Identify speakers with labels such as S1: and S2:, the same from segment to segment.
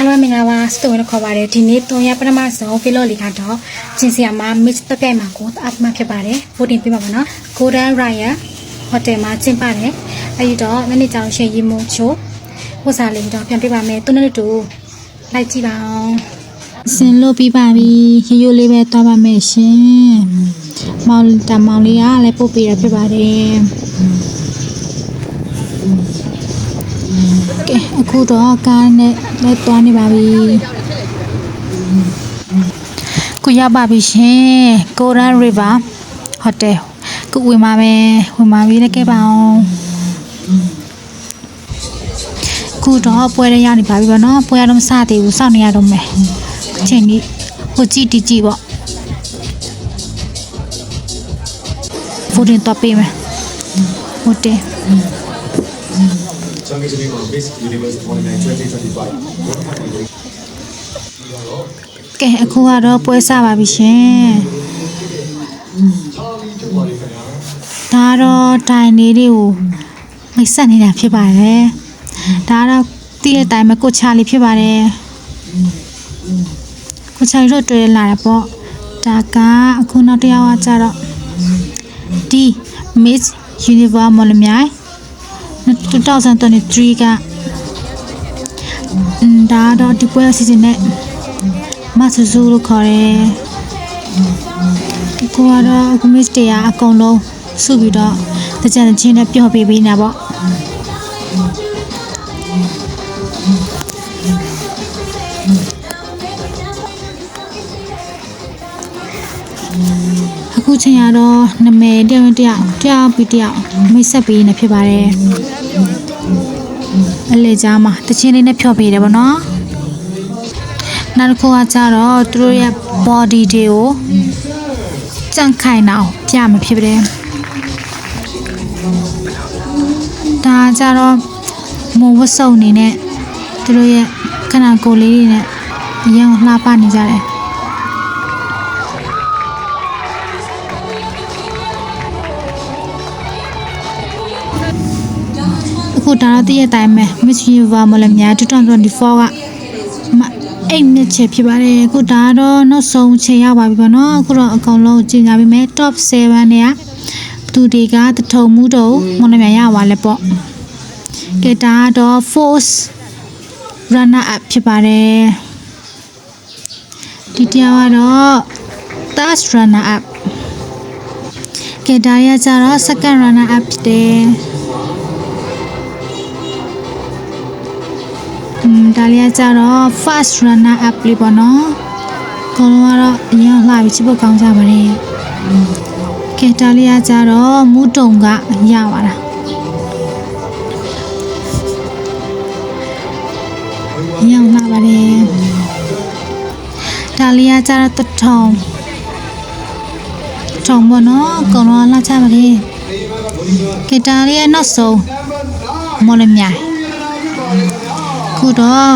S1: အားလုံးမင်္ဂလာပါစတိုဝင်ခေါ်ပါတယ်ဒီနေ့3ရက်ပထမဆုံးဖီလိုလီကတော့ဂျင်စီယာမှာ mix တက်ပြိုင်မှာကိုအပ်မှဖြစ်ပါတယ်ပိုတင်ပြပါမယ်နော် Golden Ryan Hotel မှာကျင်းပါတယ်အဲဒီတော့နေ့နေ့ကြောင်ရှင်ရီမုံချိုဟိုစားလေးတော့ပြန်ပြပါမယ်သူနဲ့တူလိုက်ကြည့်ပါအောင်
S2: ဆင်လို့ပြီးပါပြီရိုးရိုးလေးပဲသွားပါမယ်ရှင်မောင်တမောင်လေးကလည်းပို့ပေးရဖြစ်ပါတယ် ကဲအခုတော့ကားနဲ့လည်းသွားနေပါပြီကိုရပါပြီရှင် Golden River Hotel ကိုဝင်ပါမယ်ဝင်ပါပြီလည်းကဲပါအောင်ခုတော့ပွဲရရောက်နေပါပြီဗောနော်ပွဲရတော့မစသေးဘူးစောင့်နေရတော့မယ်အချိန်ကြီးဟိုကြည့်တီကြည့်ပေါ့ဖိုတင်တော့ပေးမယ်ဟုတ်တယ်
S3: Championship of Miss Universe 2025.
S2: ကဲအခုကတော့ပွဲစားပါပြီရှင်ဒါတော့တိုင်လေးတွေကိုမိတ်ဆက်နေတာဖြစ်ပါတယ်ဒါတော့တည့်တဲ့အတိုင်းပဲကိုချာလေးဖြစ်ပါတယ်ကိုချာလေးတို့တွေ့လာတာပေါ့ဒါကအခုနောက်တစ်ယောက်ကကြတော့ဒီ Miss Universe မလမြိုင် 2023ကအင်းဒါတော့ဒီပွဲအစီအစဉ်နဲ့မဆူဆူလို့ခေါ်တယ်။ကိုကတော့အခုမစ်တေကအကုန်လုံးစုပြီးတော့တကြံချင်းနဲ့ပြော့ပေးပေးနေတာပေါ့။အခုချိန်ရတော့နမဲတယောက်တယောက်တယောက်ပြီးတယောက်မိတ်ဆက်ပေးနေဖြစ်ပါတယ်။ အလေကြားမှာတချင်းလေးနဲ့ဖြော့ပေးတယ်ပေါ့နော်။နောက်တစ်ခုကကြတော့သူတို့ရဲ့ body တွေကိုကြန့်ခိုင်အောင်ပြမဖြစ်တယ်ဒါကြတော့မုံဝတ်စုံအနေနဲ့သူတို့ရဲ့ခန္ဓာကိုယ်လေးတွေနဲ့အရင်လှပနေကြတယ် ခုဒါတော့တည့်ရဲ့အတိုင်းပဲ Miss Universe မလည်းများ2024က မအိမ်မြစ်ချက်ဖြစ်ပါတယ်အခုဒါကတော့နောက်ဆုံးချိန်ရောက်ပါပြီပေါ့နော်အခုတော့အကောင်လုံးကြီးညာပြီမယ် top 7เนี่ยသူတွေကတထုံမှုတော့မနမြန်ရပါလဲပေါ့ကဲဒါကတော့ force runner up ဖြစ်ပါတယ်ဒီတရားကတော့ third runner up ကဲဒါရကြတော့ second runner up ဖြစ်တယ် ဒါလေးကကြတော့ fast runner up လေးပေါ့နော်။ခေါင်းလုံးကတော့အရင်လှပြီးချစ်ဖို့ကောင်းကြပါလေ။ကဲဒါလေးကကြတော့မူးတုံကရပါတာ။ညောင်းလှပါလေ။ဒါလေးကကြတော့တထုံထုံပေါ့နော်။ခေါင်းလုံးလှချပါလေ။ကဲဒါလေးကနောက်ဆုံးမော်လမြိုင် ခုတော့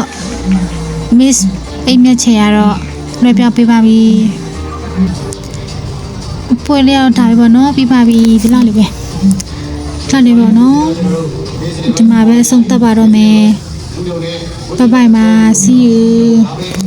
S2: miss အိမ်မြက်ချေရတော့လွှဲပြောင်းပေးပါပြီပွဲလေးတော့ဒါပဲပေါ့နော်ပြီးပါပြီဒီလောက်လေးပဲထားနေပေါ့နော်ဒီမှာပဲဆုံးသက်ပါတော့မယ်ဘိုင်ဘိုင်ပါ see you